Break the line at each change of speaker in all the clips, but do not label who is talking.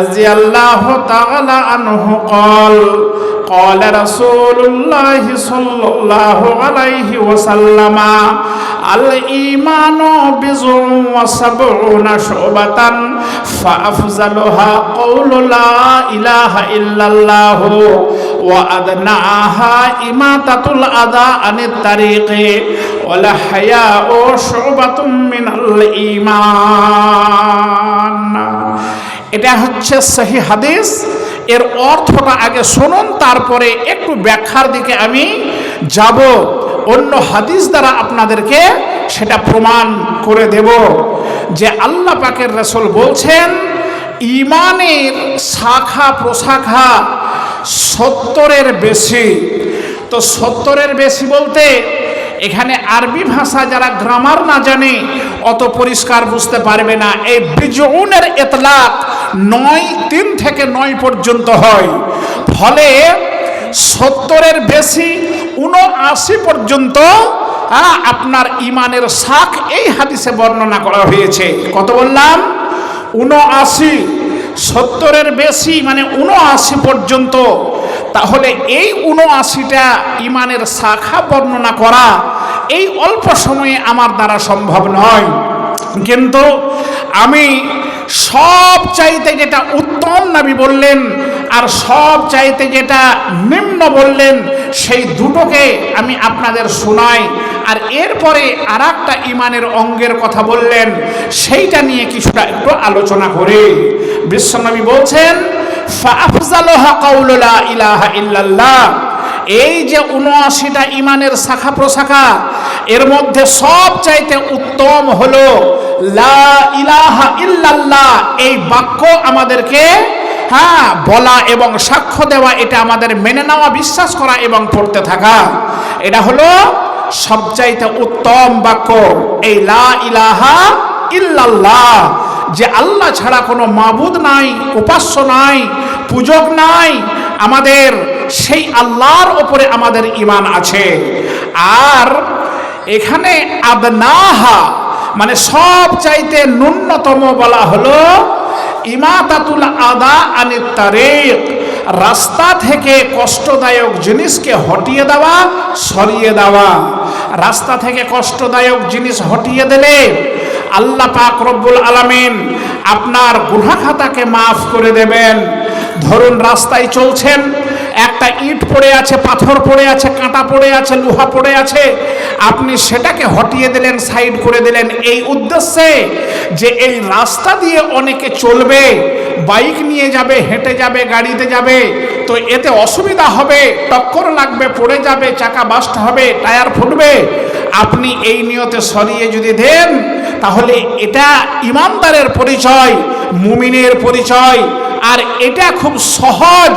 رضي الله تعالى عنه قال قال رسول الله صلى الله عليه وسلم الإيمان بضع وسبعون شعبة فأفضلها قول لا إله إلا الله وأدناها إماتة الأذى عن الطريق والحياء شعبة من الإيمان এটা হচ্ছে সহি হাদিস। এর অর্থটা আগে শুনুন, তারপরে একটু ব্যাখ্যার দিকে আমি যাব। অন্য হাদিস দ্বারা আপনাদেরকে সেটা প্রমাণ করে দেব যে আল্লাহ পাকের রসুল বলছেন ইমানের শাখা প্রশাখা সত্তরের বেশি। তো সত্তরের বেশি বলতে এখানে আরবি ভাষা যারা গ্রামার না জানে, অত পরিষ্কার বুঝতে পারবে না। এই বিজউনের এতলাক নয় তিন থেকে নয় পর্যন্ত হয়। ফলে সত্তরের বেশি উনআশি পর্যন্ত আপনার ইমানের শাখ এই হাদিসে বর্ণনা করা হয়েছে। কত বললাম? উনআশি সত্তরের বেশি মানে উনআশি পর্যন্ত। তাহলে এই উনআশিটা ইমানের শাখা বর্ণনা করা এই অল্প সময়ে আমার দ্বারা সম্ভব নয়। কিন্তু আমি সব চাইতে যেটা উত্তম নবী বললেন আর সব চাইতে যেটা নিম্ন বললেন, সেই দুটোকে আমি আপনাদের শোনাই। আর এরপরে আর একটা ইমানের অঙ্গের কথা বললেন, সেইটা নিয়ে কিছুটা একটু আলোচনা করে। বিশ্বনবী বলছেন এই যে উনআশিটা ইমানের শাখা প্রশাখা, এর মধ্যে সব চাইতে উত্তম হলো লা ইলাহা ইল্লাল্লাহ। এই বাক্য আমাদেরকে হ্যাঁ বলা এবং সাক্ষ্য দেওয়া, এটা আমাদের মেনে নেওয়া, বিশ্বাস করা এবং পড়তে থাকা। এটা হলো সবচাইতে উত্তম বাক্য, এই লা ইলাহা ইল্লাল্লাহ। যে আল্লাহ ছাড়া কোনো মাবুদ নাই, উপাস্য নাই, পূজক নাই, আমাদের সেই আল্লাহর ওপরে আমাদের ইমান আছে। আর এখানে আদনাহা মানে সব চাইতে ন্যূনতম বলা হলো, ইমাতাতুল আদা আনি তারিক, রাস্তা থেকে কষ্টদায়ক জিনিসকে হটিয়ে দেওয়া, সরিয়ে দেওয়া। রাস্তা থেকে কষ্টদায়ক জিনিস হটিয়ে দিলে আল্লাহ পাক রব্বুল আলামিন আপনার গুনা খাতাকে মাফ করে দেবেন। ধরুন রাস্তায় চলছেন, একটা ইট পড়ে আছে, পাথর পড়ে আছে, কাঁটা পড়ে আছে, লোহা পড়ে আছে, আপনি সেটাকে হটিয়ে দিলেন, সাইড করে দিলেন। এই উদ্দেশ্যে যে এই রাস্তা দিয়ে অনেকে চলবে, বাইক নিয়ে যাবে, হেঁটে যাবে, গাড়িতে যাবে, তো এতে অসুবিধা হবে, টক্কর লাগবে, পড়ে যাবে, চাকা বাস্ট হবে, টায়ার ফুটবে আপনি এই নিয়তে সরিয়ে যদি দেন, তাহলে এটা ইমানদারের পরিচয়, মুমিনের পরিচয়, আর এটা খুব সহজ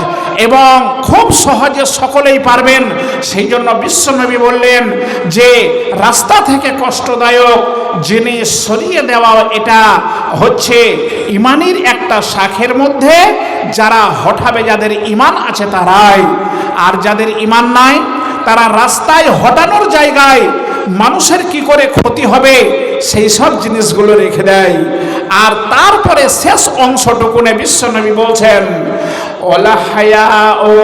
এবং খুব সহজে সকলেই পারবেন। সেই জন্য বিশ্বনবী বললেন যে, রাস্তা থেকে কষ্টদায়ক জিনিস সরিয়ে দেওয়া এটা হচ্ছে ইমানির একটা শাখের মধ্যে যারা হঠাবে যাদের ইমান আছে তারাই। আর যাদের ইমান নাই, তারা রাস্তায় হটানোর জায়গায় মানুষের কি করে ক্ষতি হবে, সেই সব জিনিসগুলো রেখে দেয়। আর তারপরে শেষ অংশটুকুনে বিশ্বনবী বলছেন হায়া ও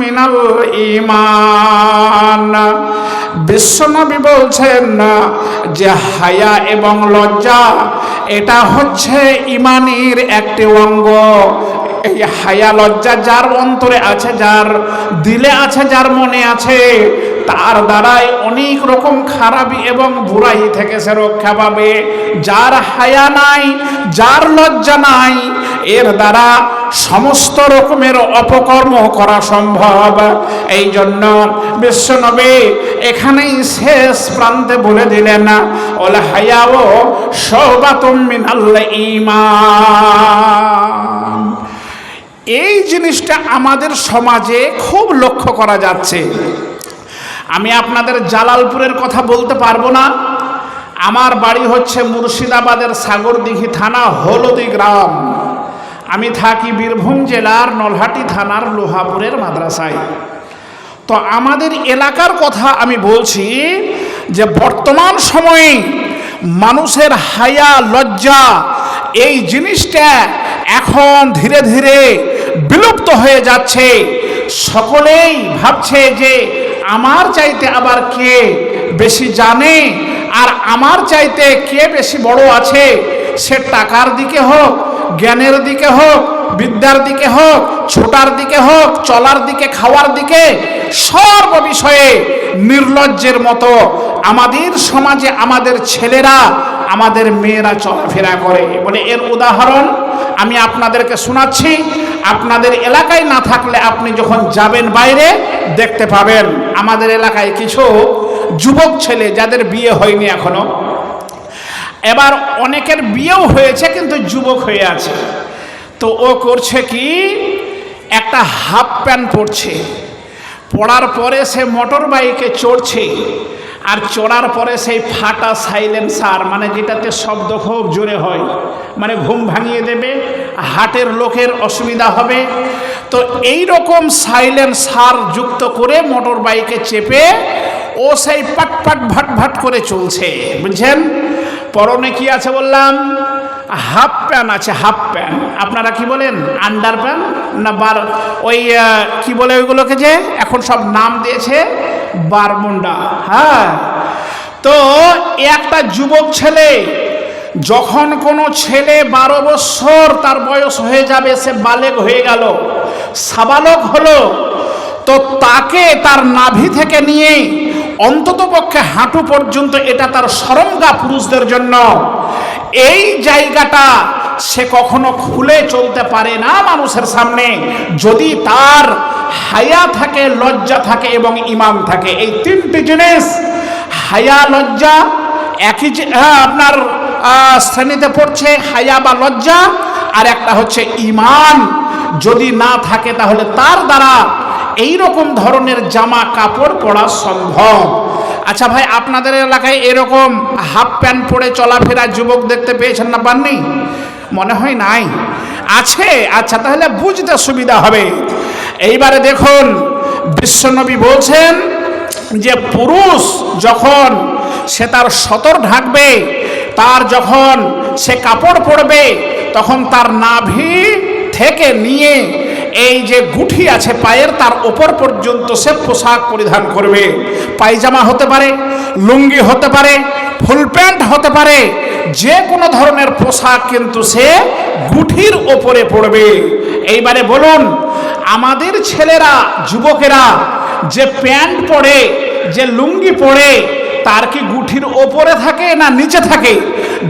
মিনাল ইমান বিশ্বনবী বলছেন, যে হায়া এবং লজ্জা, এটা হচ্ছে ইমানের একটি অঙ্গ। এই হায়া লজ্জা যার অন্তরে আছে, যার দিলে আছে, যার মনে আছে, তার দ্বারাই অনেক রকম খারাপি এবং বুড়াই থেকে সে রক্ষা পাবে। যার হায়া নাই, যার লজ্জা নাই, এর দ্বারা সমস্ত রকমের অপকর্ম করা সম্ভব। এই জন্য বিশ্বনবী এখানেই শেষ প্রান্তে বলে দিলেন, ওলা হায়াও সবাতুম মিনাল ঈমান। এই জিনিসটা আমাদের সমাজে খুব লক্ষ্য করা যাচ্ছে। আমি আপনাদের জালালপুরের কথা বলতে পারব না। আমার বাড়ি হচ্ছে মুর্শিদাবাদের সাগরদিঘি থানা, হলদি গ্রাম। আমি থাকি বীরভূম জেলার নলহাটি থানার লোহাপুরের মাদ্রাসায়। তো আমাদের এলাকার কথা আমি বলছি যে বর্তমান সময়ে মানুষের হায়া, লজ্জা, এই জিনিসটা এখন ধীরে ধীরে বিলুপ্ত হয়ে যাচ্ছে। সকলেই ভাবছে যে আমার চাইতে আবার কে বেশি জানে আর আমার চাইতে কে বেশি বড় আছে? সে টাকার দিকে হোক, জ্ঞানের দিকে হোক, বিদ্যার দিকে হোক, ছোটার দিকে হোক, চলার দিকে, খাওয়ার দিকে, সর্ব বিষয়ে নির্লজ্জের মতো আমাদের সমাজে আমাদের ছেলেরা, আমাদের মেয়েরা চলাফেরা করে। বলে এর উদাহরণ আমি আপনাদেরকে শোনাচ্ছি। আপনাদের এলাকায় না থাকলে আপনি যখন যাবেন বাইরে, দেখতে পাবেন। আমাদের এলাকায় কিছু যুবক ছেলে যাদের বিয়ে হয়নি এখনও, এবার অনেকের বিয়েও হয়েছে কিন্তু যুবক হয়ে আছে। তো ও করছে কি, একটা হাফ প্যান্ট পরছে পড়ার পরে সে মোটর বাইকে চড়ছে, আর চড়ার পরে সেই ফাটা সাইলেন্সার মানে যেটাতে শব্দ খুব জোরে হয় মানে ঘুম ভাঙিয়ে দেবে হাটের লোকের অসুবিধা হবে। তো এই রকম সাইলেন্সার যুক্ত করে মোটর বাইকে চেপে ও সেই পাট পাট ভাট ভাট করে চলছে। বুঝছেন? পরনে কি আছে বললাম? হাফ প্যান্ট আছে, হাফ প্যান্ট। আপনারা কি বলেন? আন্ডার প্যান্ট না বার ওই কি বলে ওইগুলোকে যে? এখন সব নাম দিয়েছে বারমুন্ডা। হ্যাঁ। তো একটা যুবক ছেলে যখন কোনো ছেলে বারো বছর তার বয়স হয়ে যাবে সে বালেগ হয়ে গেল সাবালক হলো তো তাকে তার নাভি থেকে নিয়ে অন্তত পক্ষে হাঁটু পর্যন্ত এটা তার সরঙ্গা পুরুষদের জন্য। এই জায়গাটা সে কখনো খুলে চলতে পারে না মানুষের সামনে। যদি তার হায়া থাকে লজ্জা থাকে এবং ইমাম থাকে এই তিনটি জিনিস হায়া লজ্জা একই হ্যাঁ, আপনার শ্রেণীতে পড়ছে হায়া বা লজ্জা, আর একটা হচ্ছে ইমান যদি না থাকে তাহলে তার দ্বারা এই রকম ধরনের জামা কাপড় পরা সম্ভব। আচ্ছা ভাই, আপনাদের এলাকায় এরকম হাফ প্যান্ট পরে চলাফেরা যুবক দেখতে পেয়েছেন না পাননি? মনে হয় নাই। আছে আচ্ছা তাহলে বুঝতে সুবিধা হবে। এইবারে দেখুন, বিশ্বনবী বলছেন যে পুরুষ যখন সে তার সতর ঢাকবে তার যখন সে কাপড় পরবে, তখন তার নাভি থেকে নিয়ে এই যে গুঠি আছে পায়ের, তার ওপর পর্যন্ত সে পোশাক পরিধান করবে। পায়জামা হতে পারে, লুঙ্গি হতে পারে, ফুল প্যান্ট হতে পারে, যে কোনো ধরনের পোশাক কিন্তু সে গুঠির ওপরে পড়বে এইবারে বলুন, আমাদের ছেলেরা, যুবকেরা, যে প্যান্ট পরে, যে লুঙ্গি পরে তার কি গুঠির ওপরে থাকে না নিচে থাকে?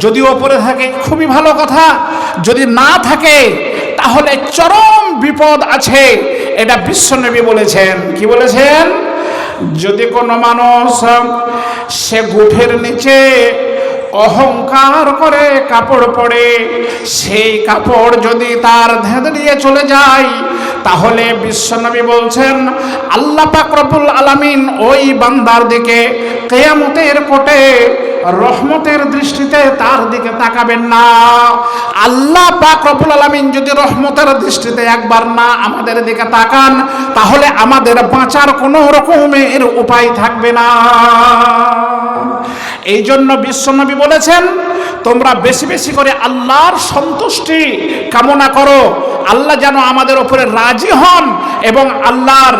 যদি ওপরে থাকে, খুবই ভালো কথা। যদি না থাকে, তাহলে চরম বিপদ আছে। এটা বিশ্বনবী বলেছেন। কি বলেছেন? যদি কোনো মানুষ সে গুঠের নিচে অহংকার করে কাপড় পরে, সেই কাপড় যদি তার ধেঁদড়িয়ে চলে যায়, তাহলে বিশ্বনবী বলছেন, আল্লাহ রব্বুল আলামিন ওই বান্দার দিকে কেয়ামতের কোটে রহমতের দৃষ্টিতে তার দিকে তাকাবেন না। আল্লাহ পাক রব্বুল আলামিন যদি রহমতের দৃষ্টিতে একবার না আমাদের দিকে তাকান, তাহলে আমাদের বাঁচার কোনো রকমের উপায় থাকবে না। এই জন্য বিশ্বনবী বলেছেন, তোমরা বেশি বেশি করে আল্লাহর সন্তুষ্টি কামনা করো। আল্লাহ যেন আমাদের ওপরে রাজি হন এবং আল্লাহর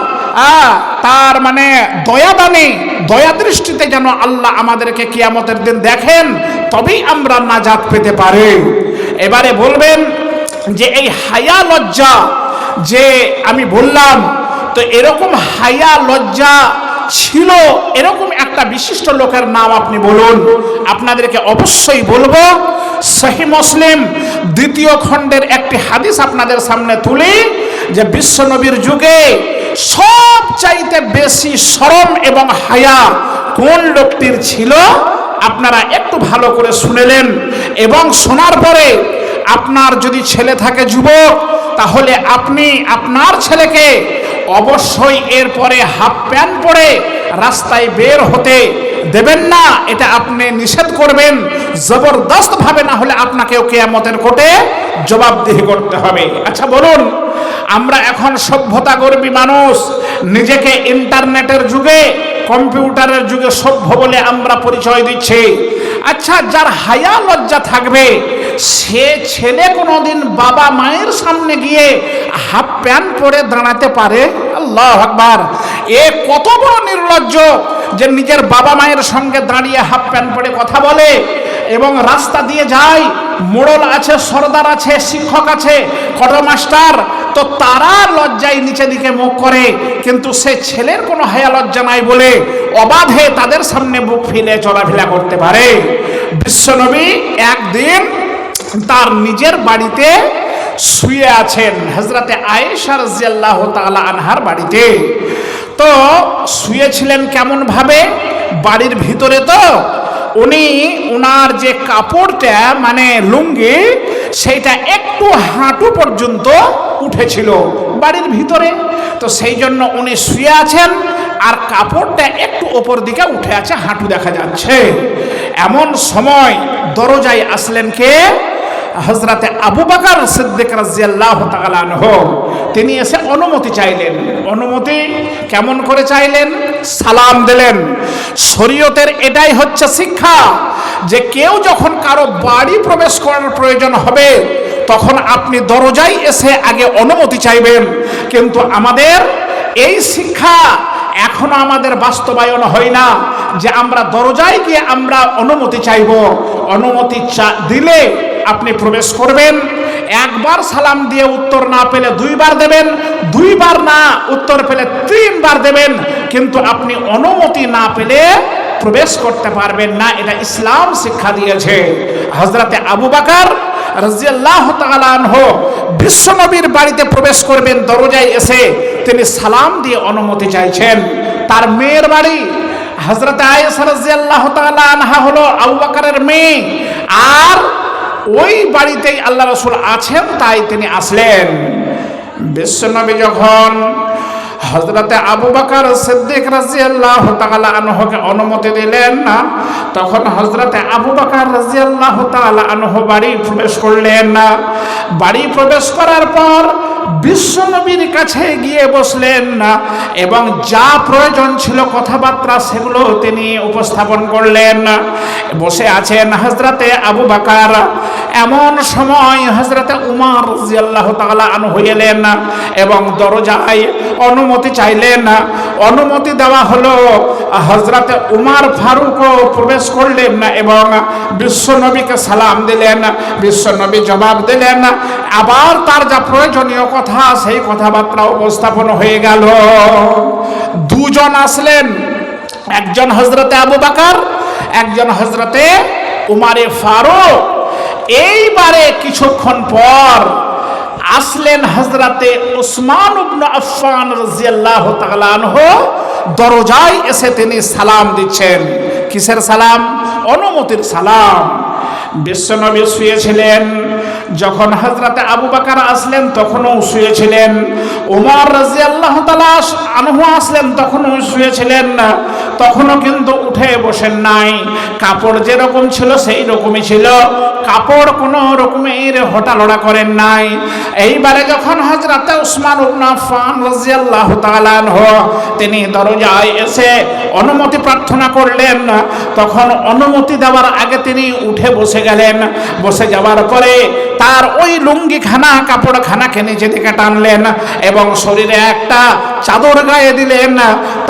তার মানে দয়াদানে দয়া দৃষ্টিতে যেন আল্লাহ আমাদেরকে কিয়ামতের দিন দেখেন, তবেই আমরা নাজাত পেতে পারি। এবারে বলবেন যে এই হায়া লজ্জা যে আমি বললাম, তো এরকম হায়া লজ্জা ছিল এরকম একটা বিশিষ্ট লোকের নাম আপনি বলুন। আপনাদেরকে অবশ্যই বলব, সহি মুসলিম দ্বিতীয় খণ্ডের একটি হাদিস আপনাদের সামনে তুলি যে বিশ্বনবীর যুগে সব চাইতে বেশি শরম এবং হায়া কোন লোকটির ছিল? আপনারা একটু ভালো করে শুনেলেন এবং শোনার পরে আপনার যদি ছেলে থাকে যুবক, তাহলে আপনি আপনার ছেলেকে অবশ্যই এরপরে হাফ প্যান্ট পরে রাস্তায় বের হতে দেবেন না, এটা আপনি নিষেধ করবেন। জবরদস্ত ভাবে না হলে আপনাকেও কেয়ামতের কোটে জবাবদিহি করতে হবে। আচ্ছা বলুন, আমরা এখন সভ্যতা গর্বী মানুষ, নিজেকে ইন্টারনেটের যুগে, কম্পিউটারের যুগে সভ্য বলে আমরা পরিচয় দিচ্ছি। আচ্ছা যার হায়া লজ্জা থাকবে সে ছেলে কোনোদিন বাবা মায়ের সামনে গিয়ে হাফ প্যান্ট পরে দাঁড়াতে পারে? আল্লাহ আকবার। এ কত বড় নির্লজ্জ যে নিজের বাবা মায়ের সঙ্গে দাঁড়িয়ে হাফ প্যান্ট পরে কথা বলে এবং রাস্তা দিয়ে যায়। মোড়ল আছে, সর্দার আছে, শিক্ষক আছে কটো মাস্টার তো তারা লজ্জায় নিচে দিকে মুখ করে, কিন্তু সে ছেলের কোনো হায়া লজ্জা নাই বলে অবাধে তাদের সামনে বুক ফিলে চলাফেরা করতে পারে। বিশ্বনবী একদিন তার নিজের বাড়িতে শুয়ে আছেন হজরতে আয়েশা রাজিয়াল্লাহ তাআলা আনহার বাড়িতে। তো শুয়েছিলেন কেমন ভাবে বাড়ির ভিতরে তো উনি ওনার যে কাপড়টা মানে লুঙ্গি, সেইটা একটু হাঁটু পর্যন্ত উঠেছিল বাড়ির ভিতরে। তো সেই জন্য উনি শুয়ে আছেন আর কাপড়টা একটু ওপর দিকে উঠে আছে, হাঁটু দেখা যাচ্ছে। এমন সময় দরজায় আসলেন কে? হজরতে আবু বাকার সিদ্দিক রাজিয়াল্লাহ তাআলাহ তিনি এসে অনুমতি চাইলেন। অনুমতি কেমন করে চাইলেন? সালাম দিলেন। শরীয়তের এটাই হচ্ছে শিক্ষা যে কেউ যখন কারও বাড়ি প্রবেশ করার প্রয়োজন হবে, তখন আপনি দরজায় এসে আগে অনুমতি চাইবেন। কিন্তু আমাদের এই শিক্ষা এখনও আমাদের বাস্তবায়ন হয় না যে আমরা দরজায় গিয়ে আমরা অনুমতি চাইব। অনুমতি দিলে আপনি প্রবেশ করবেন, একবার সালাম দিয়ে উত্তর না পেলে দুইবার দেবেন, দুইবার না উত্তর পেলে তিনবার দেবেন, কিন্তু আপনি অনুমতি না পেলে প্রবেশ করতে পারবেন না। এটা ইসলাম শিক্ষা দিয়েছে। হজরতে আবু বাকার রাজিয়াল্লাহ তাআলাহ বিশ্বনবীর বাড়িতে প্রবেশ করবেন, দরজায় এসে তিনি সালাম দিয়ে অনুমতি চাইছেন। তার মেয়ের বাড়ি হজরত আয়েশা রাজিয়াল্লাহ তাআলা আনহা হলো আবু বাকারের মেয়ে। আর ওই বাড়িতেই আল্লাহ রসুল আছেন, তাই তিনি আসলেন। বিশ্বনবী যখন হজরতে আবু বাকার সিদ্দিক রাজিয়াল্লাহ তালা আনহকে অনুমতি দিলেন না, তখন হজরতে আবু বাকার রাজিয়াল্লাহ তালা আনহ বাড়ি প্রবেশ করলেন না। বাড়ি প্রবেশ করার পর বিশ্বনবীর কাছে গিয়ে বসলেন না, এবং যা প্রয়োজন ছিল কথাবার্তা সেগুলো তিনি উপস্থাপন করলেন। বসে আছেন হজরতে আবু বাকার। এমন সময় হজরতে উমার রাজিয়াল্লাহ তাআলা আনহু এলেন এবং দরজায় অনুমতি চাইলেন। অনুমতি দেওয়া হলো হজরতে উমার ফারুকও প্রবেশ করলেন না এবং বিশ্বনবীকে সালাম দিলেন। বিশ্বনবী জবাব দিলেন, আবার তার যা প্রয়োজনীয় কথা, সেই কথাবার্তা উপস্থাপন হয়ে গেল। দুজন আসলেন। একজন হজরতে আবু বাকার, একজন হজরতে উমারে ফারুক। এইবারে কিছুক্ষণ পর আসলেন হজরতে উসমান ইবনে আফফান রাদিয়াল্লাহু তাআলা দরজায় এসে তিনি সালাম দিচ্ছেন। কিসের সালাম? অনুমতির সালাম। বিশ্বনবী শুয়েছিলেন। যখন হজরতে আবু বাকার আসলেন, তখনও শুয়েছিলেন। উমর রাজি আল্লাহ আনহু আসলেন, তখনও শুয়েছিলেন। না তখনও কিন্তু উঠে বসেন নাই। কাপড় যেরকম ছিল, সেই রকমই ছিল। কাপড় কোনো রকমের হটালড়া করেন নাই। এইবারে যখন হজরতে উসমান উবনাফান রাজিয়াল্লাহ তালানহ তিনি দরজায় এসে অনুমতি প্রার্থনা করলেন। তখন অনুমতি দেওয়ার আগে তিনি উঠে বসে গেলেন। বসে যাওয়ার পরে তার ওই লুঙ্গিখানা কাপড়খানাকে নিচে দিকে টানলেন এবং শরীরে একটা চাদর গায়ে দিলেন।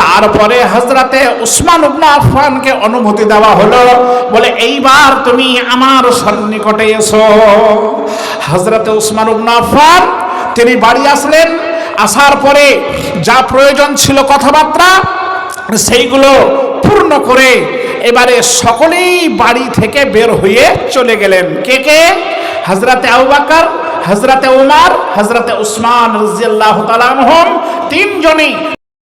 তারপরে হজরতে উসমান উবনা আফানকে অনুমতি দেওয়া হলো, বলে, এইবার তুমি আমার সন্নিকটে এসো। হজরতে উসমান উবনা আফান তিনি বাড়ি আসলেন। আসার পরে যা প্রয়োজন ছিল কথাবার্তা, সেইগুলো পূর্ণ করে এবারে সকলেই বাড়ি থেকে বের হয়ে চলে গেলেন। কে কে? হজরতে আউবাকর বাকর হজরতে উমার হজরতে উসমান রাজিয়াল্লাহু আনহুম তিনজনই